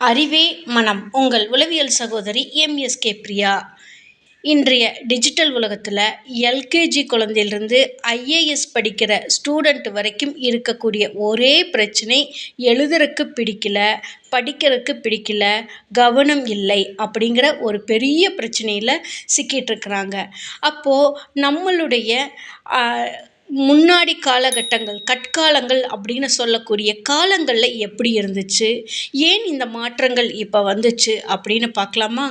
அறிவே மனம். உங்கள் உளவியல் சகோதரி எம்எஸ்கே பிரியா. இன்றைய டிஜிட்டல் உலகத்தில் எல்கேஜி குழந்தையிலிருந்து ஐஏஎஸ் படிக்கிற ஸ்டூடெண்ட் வரைக்கும் இருக்கக்கூடிய ஒரே பிரச்சனை எழுதுறதுக்கு பிடிக்கல படிக்கிறதுக்கு பிடிக்கல கவனம் இல்லை அப்படிங்கிற ஒரு பெரிய பிரச்சனையில் சிக்கிட்டுருக்குறாங்க அப்போது நம்மளுடைய முன்னாடி காலகட்டங்கள் கற்காலங்கள் அப்படின்னு சொல்லக்கூடிய காலங்களில் எப்படி இருந்துச்சு? ஏன் இந்த மாற்றங்கள் இப்போ வந்துச்சு அப்படின்னு பார்க்கலாமா?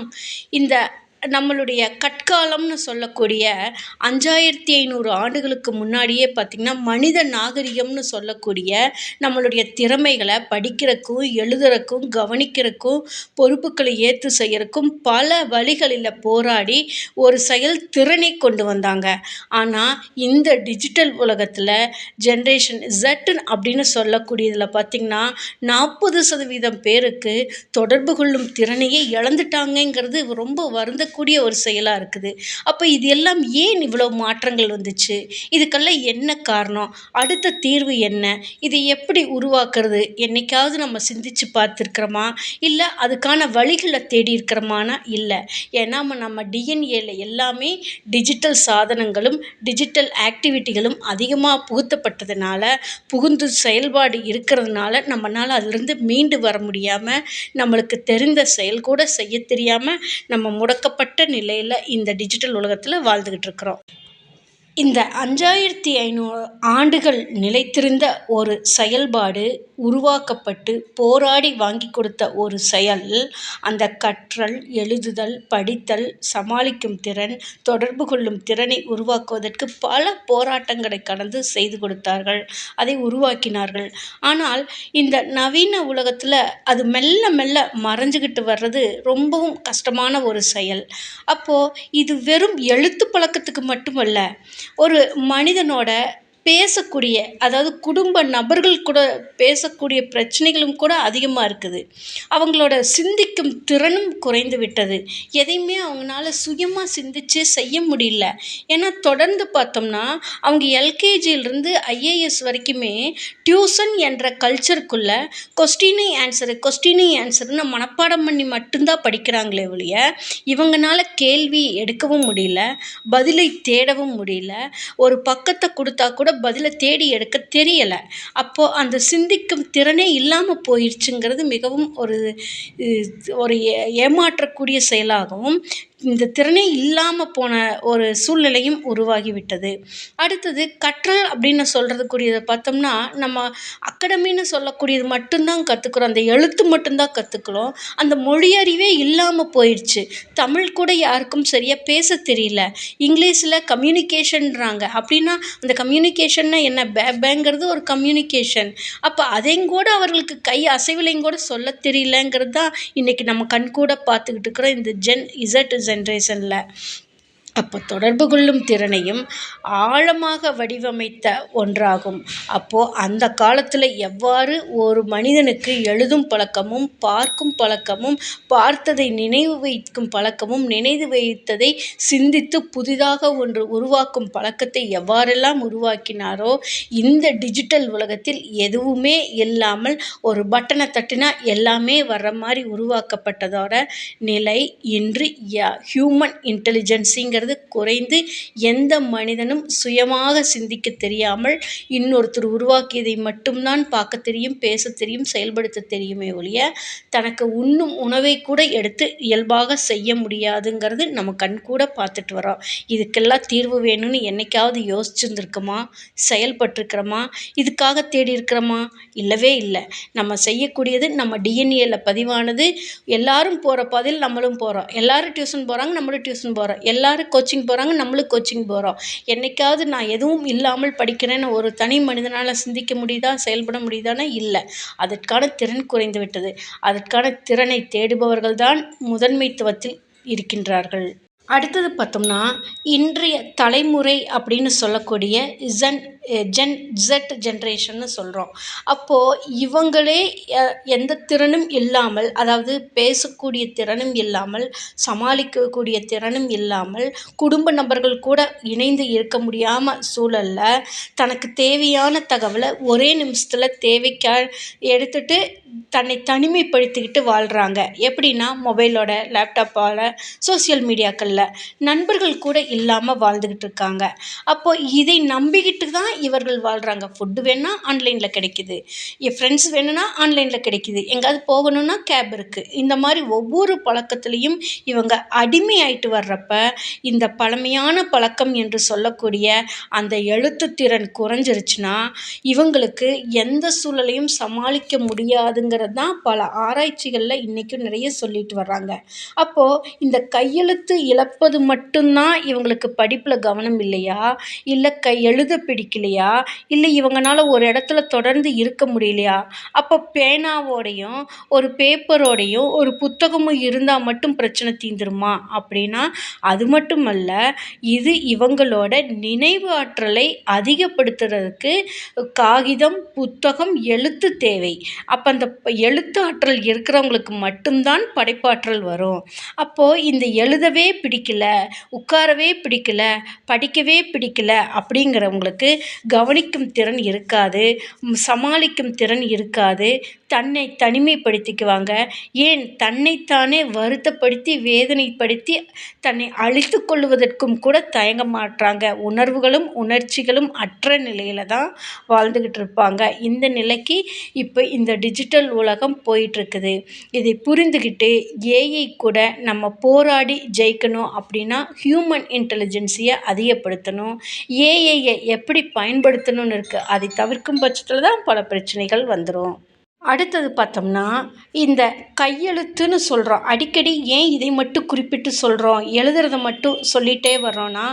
இந்த நம்மளுடைய கற்காலம்னு சொல்லக்கூடிய அஞ்சாயிரத்தி ஐநூறு ஆண்டுகளுக்கு முன்னாடியே பார்த்திங்கன்னா மனித நாகரிகம்னு சொல்லக்கூடிய நம்மளுடைய திறமைகளை படிக்கிறக்கும் எழுதுறக்கும் கவனிக்கிறக்கும் பொறுப்புகளை ஏற்று செய்யறக்கும் பல வழிகளில் போராடி ஒரு செயல் திறனை கொண்டு வந்தாங்க. ஆனால் இந்த டிஜிட்டல் உலகத்தில் ஜென்ரேஷன் ஜட்டுன் அப்படின்னு சொல்லக்கூடியதில் பார்த்திங்கன்னா நாற்பது சதவீதம் பேருக்கு தொடர்பு கொள்ளும் திறனையே இழந்துட்டாங்கங்கிறது ரொம்ப வருந்த கூடிய ஒரு செயலாக இருக்குது. அப்போ இது எல்லாம் ஏன் இவ்வளோ மாற்றங்கள் வந்துச்சு? இதுக்கெல்லாம் என்ன காரணம்? அடுத்த தீர்வு என்ன? இதை எப்படி உருவாக்குறது? என்னைக்காவது நம்ம சிந்திச்சு பார்த்துருக்குறோமா? இல்லை அதுக்கான வழிகளை தேடி இருக்கிறோமானா? இல்லை. ஏன்னா நம்ம டிஎன்ஏல எல்லாமே டிஜிட்டல் சாதனங்களும் டிஜிட்டல் ஆக்டிவிட்டிகளும் அதிகமாக புகுத்தப்பட்டதுனால புகுந்து செயல்பாடு இருக்கிறதுனால நம்மளால் அதுலேருந்து மீண்டு வர முடியாமல் நம்மளுக்கு தெரிந்த செயல் கூட செய்ய தெரியாமல் நம்ம முடக்கப்பட்ட மாறுபட்ட நிலையில் இந்த டிஜிட்டல் உலகத்தில் வாழ்ந்துக்கிட்டு இருக்கிறோம். இந்த அஞ்சாயிரத்தி ஐநூறு ஆண்டுகள் நிலைத்திருந்த ஒரு செயல்பாடு உருவாக்கப்பட்டு போராடி வாங்கி கொடுத்த ஒரு செயல். அந்த கற்றல் எழுதுதல் படித்தல் சமாளிக்கும் திறன் தொடர்பு கொள்ளும் திறனை உருவாக்குவதற்கு பல போராட்டங்களை கடந்து செய்து கொடுத்தார்கள். அதை உருவாக்கினார்கள். ஆனால் இந்த நவீன உலகத்தில் அது மெல்ல மெல்ல மறைஞ்சுக்கிட்டு வர்றது ரொம்பவும் கஷ்டமான ஒரு செயல். அப்போது இது வெறும் எழுத்து பழக்கத்துக்கு மட்டுமல்ல ஒரு மனிதனோட பேசக்கூடிய அதாவது குடும்ப நபர்கள் கூட பேசக்கூடிய பிரச்சனைகளும் கூட அதிகமாக இருக்குது. அவங்களோட சிந்திக்கும் திறனும் குறைந்து விட்டது. எதையுமே அவங்களால சுயமாக சிந்தித்து செய்ய முடியல. ஏன்னா தொடர்ந்து பார்த்தோம்னா அவங்க எல்கேஜியிலிருந்து ஐஏஎஸ் வரைக்குமே டியூசன் என்ற கல்ச்சருக்குள்ளே கொஸ்டினை ஆன்சரு கொஸ்டினை ஆன்சர்னு மனப்பாடம் பண்ணி மட்டும்தான் படிக்கிறாங்களே ஒழிய இவங்கனால கேள்வி எடுக்கவும் முடியல பதிலை தேடவும் முடியல. ஒரு பக்கத்தை கொடுத்தா கூட பதிலை தேடி எடுக்க தெரியலை. அப்போது அந்த சிந்திக்கும் திறனே இல்லாமல் போயிடுச்சுங்கிறது மிகவும் ஒரு ஒரு ஏமாற்றக்கூடிய செயலாகவும் இந்த திறனே இல்லாமல் போன ஒரு சூழ்நிலையும் உருவாகிவிட்டது. அடுத்தது கற்றல் அப்படின்னு சொல்கிறதுக்குரியதை பார்த்தோம்னா நம்ம அக்கடமின்னு சொல்லக்கூடியது மட்டும்தான் கற்றுக்குறோம் அந்த எழுத்து மட்டும்தான் கற்றுக்குறோம் அந்த மொழி அறிவே இல்லாமல் போயிடுச்சு தமிழ் கூட யாருக்கும் சரியாக பேச தெரியல. இங்கிலீஷில் கம்யூனிகேஷன்றாங்க அப்படின்னா அந்த கம்யூனிகேஷன்னா என்ன? பே பேங்கிறது ஒரு கம்யூனிகேஷன் அப்போ அதையும் கூட அவர்களுக்கு கை அசைவிலையும் கூட சொல்ல தெரியலங்கிறது தான் இன்றைக்கி நம்ம கண்கூட பார்த்துக்கிட்டு இருக்கிறோம். இந்த ஜென் இசட் ஜென்ரேஷனில் அப்போ தொடர்பு கொள்ளும் திறனையும் ஆழமாக வடிவமைத்த ஒன்றாகும். அப்போது அந்த காலத்தில் எவ்வாறு ஒரு மனிதனுக்கு எழுதும் பழக்கமும் பார்க்கும் பழக்கமும் பார்த்ததை நினைவு வைக்கும் பழக்கமும் நினைவு வைத்ததை சிந்தித்து புதிதாக ஒன்று உருவாக்கும் பழக்கத்தை எவ்வாறெல்லாம் உருவாக்கினாரோ இந்த டிஜிட்டல் உலகத்தில் எதுவுமே இல்லாமல் ஒரு பட்டனை தட்டினா எல்லாமே வர்ற மாதிரி உருவாக்கப்பட்டதோட நிலை இன்று ஹியூமன் இன்டெலிஜென்ஸிங்கிற அப்படிங்கிறது குறைந்து எந்த மனிதனும் சுயமாக சிந்திக்க தெரியாமல் இன்னொருத்தர் உருவாக்கியதை மட்டும்தான் பார்க்க தெரியும் பேச தெரியும் செயல்படுத்த தெரியுமே ஒழிய தனக்கு உண்ணும் உணவை கூட எடுத்து இயல்பாக செய்ய முடியாதுங்கிறது நம்ம கண் கூட பார்த்துட்டு வரோம் இதுக்கெல்லாம் தீர்வு வேணும்னு என்னைக்காவது யோசிச்சுருந்துருக்கோமா? செயல்பட்டிருக்கிறோமா? இதுக்காக தேடி இருக்கிறோமா இல்லவே இல்லை. நம்ம செய்யக்கூடியது நம்ம டிஎன்ஏல பதிவானது. எல்லாரும் போகிற பாதையில் நம்மளும் போகிறோம் எல்லாரும் டியூஷன் போகிறாங்க நம்மளும் டியூஷன் போகிறோம் எல்லாரும் கோச்சிங் போகிறாங்க நம்மளும் கோச்சிங் போகிறோம் என்றைக்காவது நான் எதுவும் இல்லாமல் படிக்கிறேன்னு ஒரு தனி மனிதனால் சிந்திக்க முடியுதா செயல்பட முடியுதானா இல்லை. அதற்கான திறன் குறைந்து விட்டது அதற்கான திறனை தேடுபவர்கள் தான் முதன்மைத்துவத்தில் இருக்கின்றார்கள். அடுத்தது பார்த்தோம்னா இன்றைய தலைமுறை அப்படின்னு சொல்லக்கூடிய ஜென் ஜென் ஜெட் ஜென்ரேஷன்னு சொல்கிறோம் அப்போது இவங்களே எந்த திறனும் இல்லாமல் அதாவது பேசக்கூடிய திறனும் இல்லாமல் சமாளிக்கக்கூடிய திறனும் இல்லாமல் குடும்ப நபர்கள் கூட இணைந்து இருக்க முடியாமல் சூழலில் தனக்கு தேவையான தகவலை ஒரே நிமிஷத்தில் தேவைக்கா எடுத்துகிட்டு தன்னை தனிமைப்படுத்திக்கிட்டு வாழ்கிறாங்க எப்படின்னா மொபைலோட லேப்டாப்பால் சோசியல் இல்லை. நண்பர்கள் கூட இல்லாமல் வாழ்ந்துக்கிட்டு இருக்காங்க. அப்போது இதை நம்பிக்கிட்டு தான் இவர்கள் வாழ்கிறாங்க ஃபுட்டு வேணால் ஆன்லைனில் கிடைக்கிது. என் ஃப்ரெண்ட்ஸ் வேணும்னா ஆன்லைனில் கிடைக்கிது. எங்கேயாவது போகணுன்னா கேப் இருக்குது இந்த மாதிரி ஒவ்வொரு பழக்கத்துலேயும் இவங்க அடிமை ஆயிட்டு வர்றப்ப இந்த பழமையான பழக்கம் என்று சொல்லக்கூடிய அந்த எழுத்து திறன் குறைஞ்சிருச்சுன்னா இவங்களுக்கு எந்த சூழலையும் சமாளிக்க முடியாதுங்கிறது தான் பல ஆராய்ச்சிகளில் இன்றைக்கும் நிறைய சொல்லிட்டு வர்றாங்க. அப்போது இந்த கையெழுத்து இழப்பது மட்டும்தான் இவங்களுக்கு படிப்பில் கவனம் இல்லையா? இல்லை கை எழுத பிடிக்கலையா? இல்லை இவங்களால ஒரு இடத்துல தொடர்ந்து இருக்க முடியலையா? அப்போ பேனாவோடையும் ஒரு பேப்பரோடையும் ஒரு புத்தகமும் இருந்தால் மட்டும் பிரச்சனை தீந்துருமா? அப்படின்னா அது மட்டுமல்ல இது இவங்களோட நினைவு ஆற்றலை அதிகப்படுத்துறதுக்கு காகிதம் புத்தகம் எழுத்து தேவை. அப்போ அந்த எழுத்து ஆற்றல் இருக்கிறவங்களுக்கு மட்டும்தான் படைப்பாற்றல் வரும். அப்போது இந்த எழுதவே பிடிக்கல உட்காரவே பிடிக்கல படிக்கவே பிடிக்கல அப்படிங்கிறவங்களுக்கு கவனிக்கும் திறன் இருக்காது சமாளிக்கும் திறன் இருக்காது தன்னை தனிமைப்படுத்திக்குவாங்க. ஏன்? தன்னைத்தானே வருத்தப்படுத்தி வேதனைப்படுத்தி தன்னை அழித்து கொள்வதற்கும் கூட தயங்க மாட்டாங்க உணர்வுகளும் உணர்ச்சிகளும் அற்ற நிலையில் தான் வாழ்ந்துக்கிட்டு இருப்பாங்க. இந்த நிலைக்கு இப்போ இந்த டிஜிட்டல் உலகம் போயிட்டுருக்குது இதை புரிந்துக்கிட்டு ஏஐ கூட நம்ம போராடி ஜெயிக்கணும் அப்படின்னா ஹியூமன் இன்டெலிஜென்ஸியை அதிகப்படுத்தணும். ஏஐயை எப்படி பயன்படுத்தணும்னு இருக்குது அதை தவிர்க்கும் பட்சத்தில் தான் பல பிரச்சனைகள் வந்துடும் அடுத்தது பார்த்தோம்னா இந்த கையெழுத்துன்னு சொல்கிறோம் அடிக்கடி ஏன் இதை மட்டும் குறிப்பிட்டு சொல்கிறோம் எழுதுறத மட்டும் சொல்லிகிட்டே வர்றோன்னா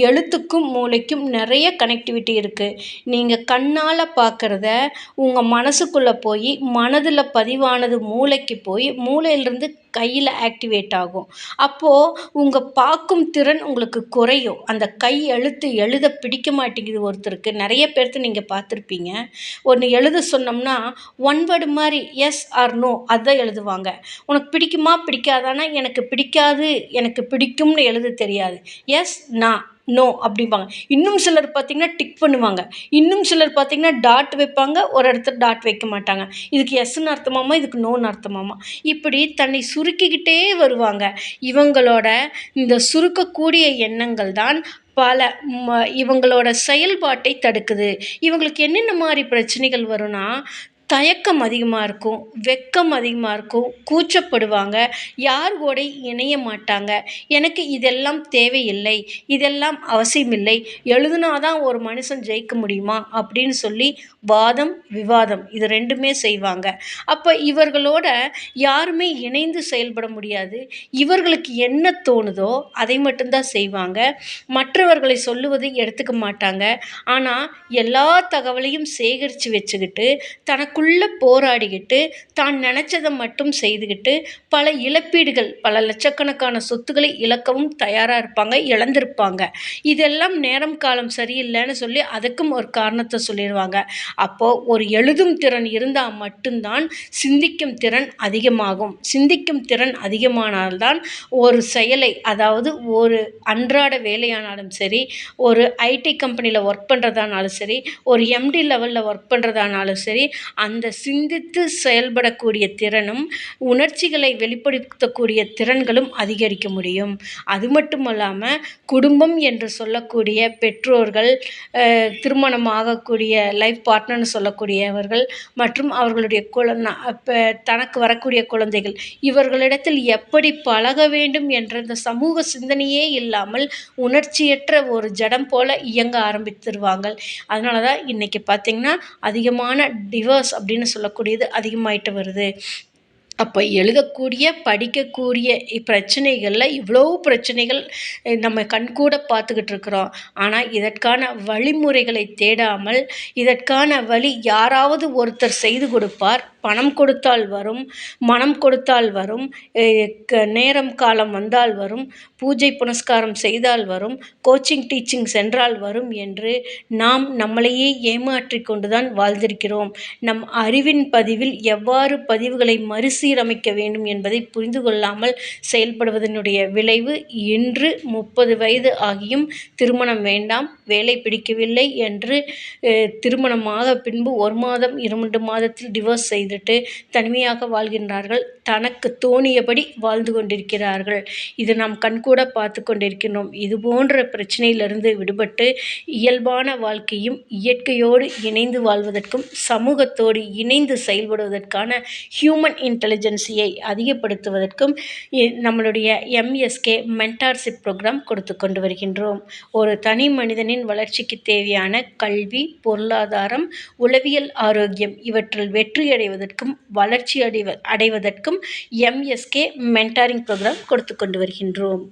எழுத்துக்கும் மூளைக்கும் நிறைய கனெக்டிவிட்டி இருக்குது நீங்கள் கண்ணால் பார்க்குறத உங்கள் மனசுக்குள்ளே போய் மனதில் பதிவானது மூளைக்கு போய் மூளையிலிருந்து கையில் ஆக்டிவேட் ஆகும். அப்போது உங்கள் பார்க்கும் திறன் உங்களுக்கு குறையும். அந்த கை எழுத்து எழுத பிடிக்க மாட்டேங்குது ஒருத்தருக்கு. நிறைய பேர்த்து நீங்கள் பார்த்துருப்பீங்க. ஒன்று எழுத சொன்னோம்னா ஒன் வேர்டு மாதிரி எஸ் ஆர் நோ அதுதான் எழுதுவாங்க. உனக்கு பிடிக்குமா? பிடிக்காதானா? எனக்கு பிடிக்காது. எனக்கு பிடிக்கும்னு எழுத தெரியாது. எஸ் நான் நோ அப்படிம்பாங்க. இன்னும் சிலர் பார்த்திங்கன்னா டிக் பண்ணுவாங்க. இன்னும் சிலர் பார்த்திங்கன்னா டாட் வைப்பாங்க ஒரு இடத்துல டாட் வைக்க மாட்டாங்க. இதுக்கு எஸ்ன்னு அர்த்தமாமா இதுக்கு நோன்னு அர்த்தமாமா? இப்படி தன்னை சுருக்கிக்கிட்டே வருவாங்க. இவங்களோட இந்த சுருக்கக்கூடிய எண்ணங்கள் தான் பல இவங்களோட செயல்பாட்டை தடுக்குது. இவங்களுக்கு என்னென்ன மாதிரி பிரச்சனைகள் வரும்னா தயக்கம் அதிகமாக இருக்கும் வெட்கம் அதிகமாக இருக்கும் கூச்சப்படுவாங்க. யார் கூட இணைய மாட்டாங்க? எனக்கு இதெல்லாம் தேவையில்லை இதெல்லாம் அவசியமில்லை. எழுதுனாதான் ஒரு மனுஷன் ஜெயிக்க முடியுமா? அப்படின்னு சொல்லி வாதம் விவாதம் இது ரெண்டுமே செய்வாங்க. அப்போ இவர்களோட யாருமே இணைந்து செயல்பட முடியாது. இவர்களுக்கு என்ன தோணுதோ அதை மட்டும்தான் செய்வாங்க. மற்றவர்களை சொல்லுவது எடுத்துக்க மாட்டாங்க. ஆனால் எல்லா தகவலையும் சேகரித்து வச்சுக்கிட்டு தனக்கு தனக்குள்ளே போராடிக்கிட்டு தான் நினச்சதை மட்டும் செய்துக்கிட்டு பல இழப்பீடுகள் பல லட்சக்கணக்கான சொத்துக்களை இழக்கவும் தயாராக இருப்பாங்க இழந்திருப்பாங்க. இதெல்லாம் நேரம் காலம் சரியில்லைன்னு சொல்லி அதுக்கும் ஒரு காரணத்தை சொல்லிடுவாங்க. அப்போது ஒரு எழுதும் திறன் இருந்தால் மட்டும்தான் சிந்திக்கும் திறன் அதிகமாகும். சிந்திக்கும் திறன் அதிகமானால்தான் ஒரு செயலை அதாவது ஒரு அன்றாட வேலையானாலும் சரி ஒரு ஐடி கம்பெனியில் ஒர்க் பண்ணுறதானாலும் சரி ஒரு எம்டி லெவலில் ஒர்க் பண்ணுறதானாலும் சரி அந்த சிந்தித்து செயல்படக்கூடிய திறனும் உணர்ச்சிகளை வெளிப்படுத்தக்கூடிய திறன்களும் அதிகரிக்க முடியும். அது மட்டும் அல்லாமல் குடும்பம் என்று சொல்லக்கூடிய பெற்றோர்கள் திருமணம் ஆகக்கூடிய லைஃப் பார்ட்னர்னு சொல்லக்கூடியவர்கள் மற்றும் அவர்களுடைய குழந்தை தனக்கு வரக்கூடிய குழந்தைகள் இவர்களிடத்தில் எப்படி பழக வேண்டும் என்ற இந்த சமூக சிந்தனையே இல்லாமல் உணர்ச்சியற்ற ஒரு ஜடம் போல இயங்க ஆரம்பித்துருவாங்க. அதனால தான் இன்றைக்கி பார்த்திங்கன்னா அதிகமான டிவோர்ஸ் அப்படின்னு சொல்லக்கூடியது அதிகமாயிட்டு வருது. அப்போ எழுதக்கூடிய படிக்கக்கூடிய பிரச்சனைகளில் இவ்வளோ பிரச்சனைகள் நம்ம கண்கூட பார்த்துக்கிட்டு இருக்கிறோம். ஆனால் இதற்கான வழிமுறைகளை தேடாமல் இதற்கான வழி யாராவது ஒருத்தர் செய்து கொடுப்பார். பணம் கொடுத்தால் வரும் மனம் கொடுத்தால் வரும் நேரம் காலம் வந்தால் வரும் பூஜை புனஸ்காரம் செய்தால் வரும் கோச்சிங் டீச்சிங் சென்றால் வரும் என்று நாம் நம்மளையே ஏமாற்றி கொண்டுதான் வாழ்ந்திருக்கிறோம். நம் அறிவின் பதிவில் எவ்வாறு பதிவுகளை மறுசீரமைக்க வேண்டும் என்பதை புரிந்து கொள்ளாமல் செயல்படுவதனுடைய விளைவு இன்று முப்பது வயது ஆகியும் திருமணம் வேண்டாம் வேலை பிடிக்கவில்லை என்று திருமணமாக பின்பு ஒரு மாதம் இரண்டு மாதத்தில் டிவோர்ஸ் செய்துட்டு தனிமையாக வாழ்கின்றார்கள். தனக்கு தோணியபடி வாழ்ந்து கொண்டிருக்கிறார்கள். இது நாம் கண்கூட பார்த்து கொண்டிருக்கின்றோம். இது போன்ற பிரச்சனையிலிருந்து விடுபட்டு இயல்பான வாழ்க்கையும் இயற்கையோடு இணைந்து வாழ்வதற்கும் சமூகத்தோடு இணைந்து செயல்படுவதற்கான ஹியூமன் இன்டெலிஜென்சியை அதிகப்படுத்துவதற்கும் நம்மளுடைய எம்எஸ்கே மென்டார்ஷிப் ப்ரோக்ராம் கொடுத்து கொண்டு வருகின்றோம். ஒரு தனி மனிதனின் வளர்ச்சிக்கு தேவையான கல்வி பொருளாதாரம் உளவியல் ஆரோக்கியம் இவற்றில் வெற்றியடைவது வெற்றியடைவதற்கும் வளர்ச்சி அடைவ அடைவதற்கும் எம்எஸ்கே மென்டாரிங் ப்ரோக்ராம் கொடுத்து கொண்டு வருகின்றோம்.